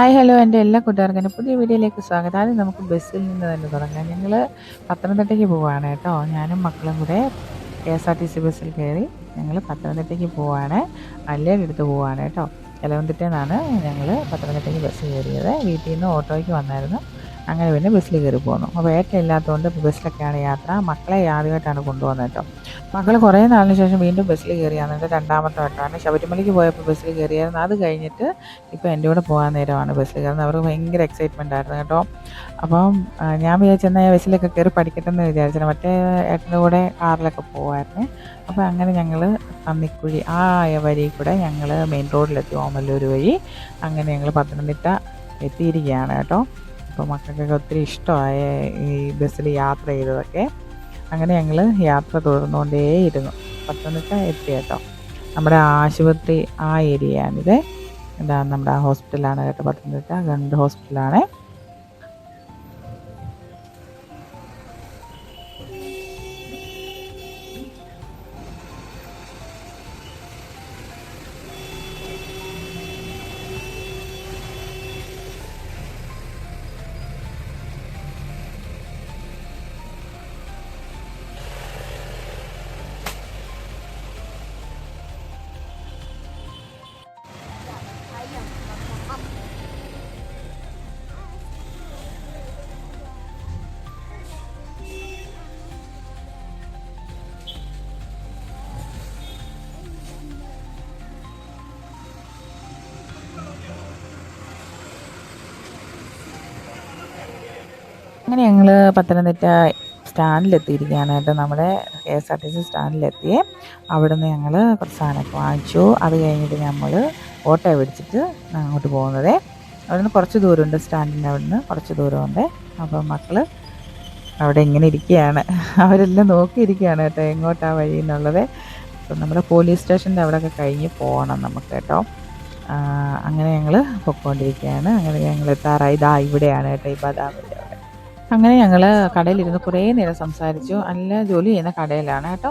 Hi hello എന്റെ എല്ലാ കൂട്ടുകാർക്കും പുതിയ വീഡിയോയിലേക്ക് സ്വാഗതം. ആദ്യം നമുക്ക് ബസ്സിൽ നിന്ന് തന്നെ തുടങ്ങാം. ഞങ്ങൾ പത്തനംതിട്ടയ്ക്ക് പോവുകയാണ് കേട്ടോ. ഞാനും മക്കളും കൂടെ K S R T C ബസ്സിൽ കയറി ഞങ്ങൾ പത്തനംതിട്ടയ്ക്ക് പോവുകയാണ് അടുത്ത് പോവുകയാണ് കേട്ടോ. എലവന്തിട്ടയിൽ നിന്നാണ് ഞങ്ങൾ പത്തനംതിട്ടയ്ക്ക് ബസ് കയറിയത്. വീട്ടിൽ നിന്ന് ഓട്ടോയ്ക്ക് വന്നായിരുന്നു. അങ്ങനെ പിന്നെ ബസ്സിൽ കയറി പോന്നു. അപ്പോൾ ഏട്ടനില്ലാത്തതുകൊണ്ട് ബസ്സിലൊക്കെയാണ് യാത്ര. മക്കളെ ആദ്യമായിട്ടാണ് കൊണ്ടുപോകുന്നത് കേട്ടോ. മക്കൾ കുറേ നാളിന് ശേഷം വീണ്ടും ബസ്സിൽ കയറിയാണ് എന്റെ രണ്ടാമത്തെ വട്ടമാണ് ശബരിമലയ്ക്ക് പോയപ്പോൾ ബസ്സിൽ കയറിയായിരുന്നു. അത് കഴിഞ്ഞിട്ട് ഇപ്പോൾ എന്റെ കൂടെ പോകാൻ നേരമാണ് ബസ്സിൽ കയറുന്നത്. അവർക്ക് ഭയങ്കര എക്സൈറ്റ്മെന്റ് ആയിരുന്നു കേട്ടോ. അപ്പം ഞാൻ വിചാരിച്ചെന്നാൽ ബസ്സിലൊക്കെ കയറി പഠിക്കട്ടെ എന്ന് വിചാരിച്ചത് മറ്റേ ഏട്ടന്റെ കൂടെ കാറിലൊക്കെ പോകുമായിരുന്നു അപ്പോൾ അങ്ങനെ ഞങ്ങൾ പന്നിക്കുഴി ആ വഴി കൂടെ ഞങ്ങൾ മെയിൻ റോഡിലെത്തി. ഓമല്ലൂർ വഴി അങ്ങനെ ഞങ്ങൾ പത്തനംതിട്ട എത്തിയിരിക്കുകയാണ് കേട്ടോ. അപ്പോൾ മക്കൾക്കൊക്കെ ഒത്തിരി ഇഷ്ടമായ ഈ ബസ്സിൽ യാത്ര ചെയ്തതൊക്കെ അങ്ങനെ ഞങ്ങൾ യാത്ര തുടർന്നുകൊണ്ടേയിരുന്നു. പത്തനംതിട്ട എത്തി കേട്ടോ. നമ്മുടെ ആശുപത്രി ആ ഏരിയയാണിത്. എന്താ നമ്മുടെ ഹോസ്പിറ്റലാണ് കേട്ടോ പത്തനംതിട്ട ഗവൺമെന്റ് ഹോസ്പിറ്റലാണ്. അങ്ങനെ ഞങ്ങൾ പത്തനംതിട്ട സ്റ്റാൻഡിലെത്തിയിരിക്കുകയാണ് നമ്മുടെ K S R T C സ്റ്റാൻഡിലെത്തി അവിടെ നിന്ന് ഞങ്ങൾ കുറച്ച് സാധനമൊക്കെ വാങ്ങിച്ചു. അത് കഴിഞ്ഞിട്ട് നമ്മൾ ഓട്ടോ പിടിച്ചിട്ട് അങ്ങോട്ട് പോകുന്നത്. അവിടെ നിന്ന് കുറച്ച് ദൂരമുണ്ട് സ്റ്റാൻഡിന്റെ അവിടെ നിന്ന് കുറച്ച് ദൂരമുണ്ട്. അപ്പം മക്കൾ അവിടെ ഇങ്ങനെ ഇരിക്കുകയാണ്. അവരെല്ലാം നോക്കിയിരിക്കുകയാണ് കേട്ടോ എങ്ങോട്ടാ വഴി എന്നുള്ളത്. അപ്പം നമ്മുടെ പോലീസ് സ്റ്റേഷന്റെ അവിടെയൊക്കെ കഴിഞ്ഞ് പോകണം നമുക്ക് കേട്ടോ. അങ്ങനെ ഞങ്ങൾ പൊക്കോണ്ടിരിക്കുകയാണ്. അങ്ങനെ ഞങ്ങൾ എത്താറായി ഇതാ ഇവിടെയാണ് കേട്ടോ ഈ ബദാമിന്റെ അങ്ങനെ ഞങ്ങൾ കടയിലിരുന്ന് കുറേ നേരം സംസാരിച്ചു. നല്ല ജോലി ചെയ്യുന്ന കടയിലാണ് കേട്ടോ.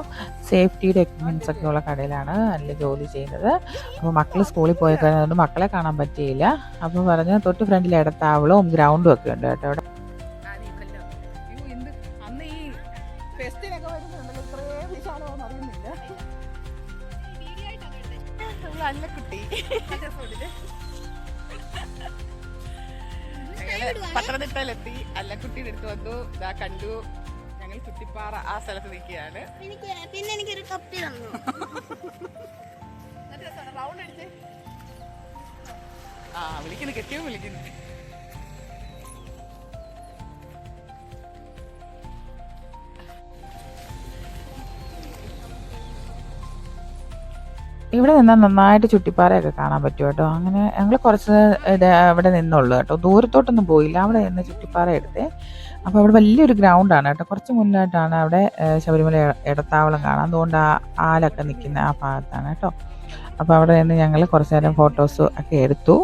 സേഫ്റ്റിയുടെ എക്യുപ്മെന്റ്സ് ഒക്കെ ഉള്ള കടയിലാണ് നല്ല ജോലി ചെയ്യുന്നത്. അപ്പോൾ മക്കൾ സ്കൂളിൽ പോയി കഴിഞ്ഞതുകൊണ്ട് മക്കളെ കാണാൻ പറ്റിയില്ല. അപ്പോൾ പറഞ്ഞു തൊട്ട് ഫ്രണ്ടിൽ ഇടത്താവളവും ഗ്രൗണ്ടും ഒക്കെ ഉണ്ട് കേട്ടോ അവിടെ. നല്ല അയ്യോ, പത്തനംതിട്ടയിലെത്തി അല്ലക്കുട്ടിയുടെ അടുത്ത് വന്നു. ഇതാ കണ്ടു. ഞങ്ങൾ കുട്ടിപ്പാറ ആ സ്ഥലത്ത് നിൽക്കുകയാണ്. എനിക്ക് പിന്നെ എനിക്കൊരു കപ്പി തന്നു. റൗണ്ട് അടിച്ച്. ആ വിളിക്കുന്നു കെട്ടിയോ വിളിക്കുന്നു. ഇവിടെ നിന്നാൽ നന്നായിട്ട് ചുട്ടിപ്പാറയൊക്കെ കാണാൻ പറ്റും കേട്ടോ. അങ്ങനെ ഞങ്ങൾ കുറച്ച് ഇത് അവിടെ നിന്നുള്ളൂ കേട്ടോ. ദൂരത്തോട്ടൊന്നും പോയില്ല. അവിടെ നിന്ന് ചുട്ടിപ്പാറ എടുത്തേ. അപ്പോൾ അവിടെ വലിയൊരു ഗ്രൗണ്ടാണ് കേട്ടോ. കുറച്ച് മുന്നിലായിട്ടാണ് അവിടെ ശബരിമല ഇടത്താവളം കാണാൻ. അതുകൊണ്ട് ആ ആലൊക്കെ നിൽക്കുന്ന ആ ഭാഗത്താണ് കേട്ടോ. അപ്പോൾ അവിടെ നിന്ന് ഞങ്ങൾ കുറച്ച് നേരം ഫോട്ടോസ് ഒക്കെ എടുത്തു.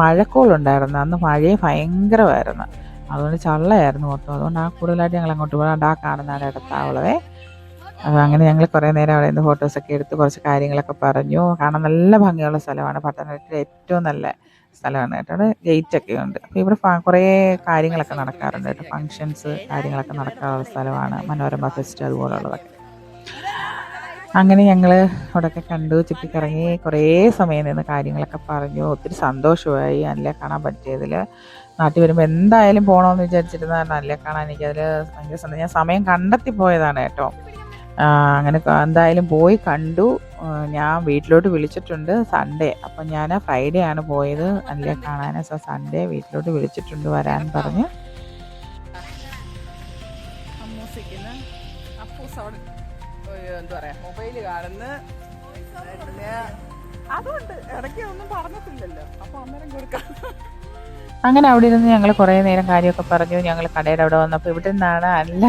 മഴക്കോളുണ്ടായിരുന്നു. അന്ന് മഴയെ ഭയങ്കരമായിരുന്നു. അതുകൊണ്ട് ചള്ളയായിരുന്നു ഓട്ടോ അതുകൊണ്ട് ആ കൂടുതലായിട്ട് ഞങ്ങൾ അങ്ങോട്ട് പോകാണ്ട് ആ കാണുന്ന ഇടത്താവളവേ അപ്പോൾ അങ്ങനെ ഞങ്ങൾ കുറേ നേരം അവിടെ നിന്ന് ഫോട്ടോസൊക്കെ എടുത്ത് കുറച്ച് കാര്യങ്ങളൊക്കെ പറഞ്ഞു. കാണാൻ നല്ല ഭംഗിയുള്ള സ്ഥലമാണ്. പത്തനംതിട്ടയിലെ ഏറ്റവും നല്ല സ്ഥലമാണ് കേട്ടോ. അവിടെ ഗേറ്റ് ഒക്കെ ഉണ്ട്. അപ്പോൾ ഇവിടെ കുറേ കാര്യങ്ങളൊക്കെ നടക്കാറുണ്ട് കേട്ടോ. ഫങ്ഷൻസ് കാര്യങ്ങളൊക്കെ നടക്കാറുള്ള സ്ഥലമാണ്. മനോരമ ഫെസ്റ്റ് അതുപോലുള്ളതൊക്കെ. അങ്ങനെ ഞങ്ങൾ അവിടെയൊക്കെ കണ്ടു. ചുറ്റിക്കറങ്ങി കുറേ സമയം നിന്ന് കാര്യങ്ങളൊക്കെ പറഞ്ഞു. ഒത്തിരി സന്തോഷമായി. നല്ല കാണാൻ പറ്റിയതിൽ നാട്ടിൽ വരുമ്പോൾ എന്തായാലും പോകണമെന്ന് വിചാരിച്ചിരുന്നതാണ് നല്ല കാണാൻ എനിക്കതിൽ ഭയങ്കര ഞാൻ സമയം കണ്ടെത്തി പോയതാണ് കേട്ടോ. അങ്ങനെ എന്തായാലും പോയി കണ്ടു. ഞാൻ വീട്ടിലോട്ട് വിളിച്ചിട്ടുണ്ട് സൺഡേ അപ്പം ഞാൻ ഫ്രൈഡേ ആണ് പോയത്. അല്ലേ കാണാൻ സോ സൺഡേ വീട്ടിലോട്ട് വിളിച്ചിട്ടുണ്ട് വരാൻ പറഞ്ഞ്. എന്താ പറയാ മൊബൈൽ കാണുന്നു അതുകൊണ്ട് ഇടയ്ക്ക് ഒന്നും പറഞ്ഞിട്ടില്ലല്ലോ. അപ്പൊ അന്നേരം കൊടുക്കാം. അങ്ങനെ അവിടെ ഇരുന്ന് ഞങ്ങൾ കുറേ നേരം കാര്യമൊക്കെ പറഞ്ഞു. ഞങ്ങൾ കടയുടെ അവിടെ വന്നപ്പോൾ ഇവിടെ നിന്നാണ് അല്ല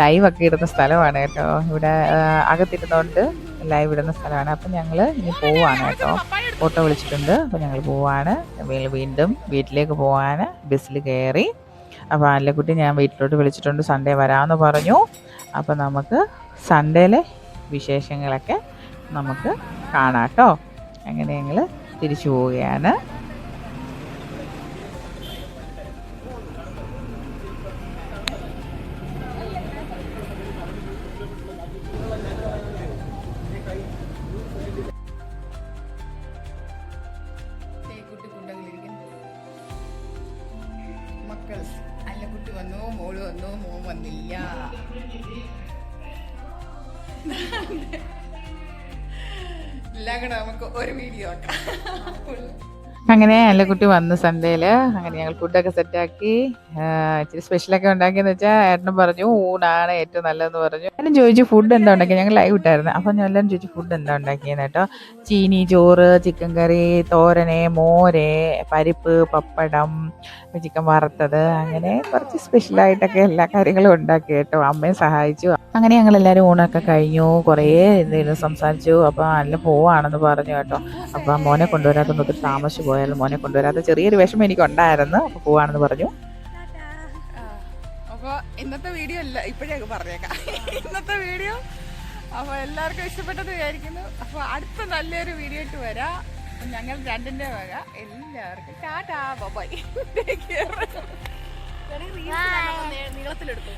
ലൈവൊക്കെ ഇടുന്ന സ്ഥലമാണ് കേട്ടോ. ഇവിടെ അകത്തിരുന്നോണ്ട് ലൈവ് ഇടുന്ന സ്ഥലമാണ്. അപ്പം ഞങ്ങൾ ഇനി പോവാണ് കേട്ടോ. ഓട്ടോ വിളിച്ചിട്ടുണ്ട്. അപ്പോൾ ഞങ്ങൾ പോവാണ്. വീണ്ടും വീട്ടിലേക്ക് പോവാൻ ബസ്സിൽ കയറി. അപ്പോൾ അല്ലക്കുട്ടി ഞാൻ വീട്ടിലോട്ട് വിളിച്ചിട്ടുണ്ട്. സൺഡേ വരാമെന്ന് പറഞ്ഞു. അപ്പോൾ നമുക്ക് സൺഡേയിലെ വിശേഷങ്ങളൊക്കെ നമുക്ക് കാണാം കേട്ടോ. അങ്ങനെ ഞങ്ങൾ തിരിച്ചു പോവുകയാണ്. വന്നു മോൾ വന്നു മോൻ വന്നില്ല. എല്ലാം കൂടെ നമുക്ക് ഒരു വീഡിയോ ആക്കാം. അങ്ങനെ നല്ല കുട്ടി വന്നു സന്ധ്യയിൽ അങ്ങനെ ഞങ്ങൾ ഫുഡൊക്കെ സെറ്റാക്കി ഇച്ചിരി സ്പെഷ്യലൊക്കെ ഉണ്ടാക്കിയെന്ന് വെച്ചാൽ ഏട്ടനും പറഞ്ഞു ഊണാണ് ഏറ്റവും നല്ലതെന്ന് പറഞ്ഞു. ഞാനും ചോദിച്ചു ഫുഡ് എന്താ ഉണ്ടാക്കി ഞങ്ങൾ ലൈവ് ഇട്ടായിരുന്നു. അപ്പം ഞാൻ എല്ലാവരും ചോദിച്ചു ഫുഡ് എന്താ ഉണ്ടാക്കിയെന്ന്? കേട്ടോ. ചീനി ചോറ് ചിക്കൻ കറി തോരന് മോര് പരിപ്പ് പപ്പടം ചിക്കൻ വറുത്തത് അങ്ങനെ കുറച്ച് സ്പെഷ്യലായിട്ടൊക്കെ എല്ലാ കാര്യങ്ങളും ഉണ്ടാക്കി കേട്ടോ. അമ്മയെ സഹായിച്ചു. അങ്ങനെ ഞങ്ങൾ എല്ലാവരും ഊണൊക്കെ കഴിഞ്ഞു. കുറേ എന്തെങ്കിലും സംസാരിച്ചു. അപ്പോൾ നല്ല പോവാണെന്ന് പറഞ്ഞു കേട്ടോ. അപ്പോൾ മോനെ കൊണ്ടുവരാത്തൊന്നും ഒത്തിരി താമസിച്ചു പോയാലും മോനെ കൊണ്ടുവരാത്ത ചെറിയൊരു വിഷമം എനിക്കുണ്ടായിരുന്നു. അപ്പോൾ പോവാണെന്ന് പറഞ്ഞു. അപ്പോൾ ഇന്നത്തെ വീഡിയോ അല്ല ഇപ്പോഴേ പറഞ്ഞേക്കാം. ഇന്നത്തെ വീഡിയോ അപ്പോൾ എല്ലാവർക്കും ഇഷ്ടപ്പെട്ടത് വിചാരിക്കുന്നു. അപ്പോൾ അടുത്ത നല്ലൊരു വീഡിയോ ഇട്ട് വരാം. ഞങ്ങൾ രണ്ടിന്റെ വക. എല്ലാവർക്കും ടാറ്റാ. ബൈ നീളത്തിലെടുത്തു.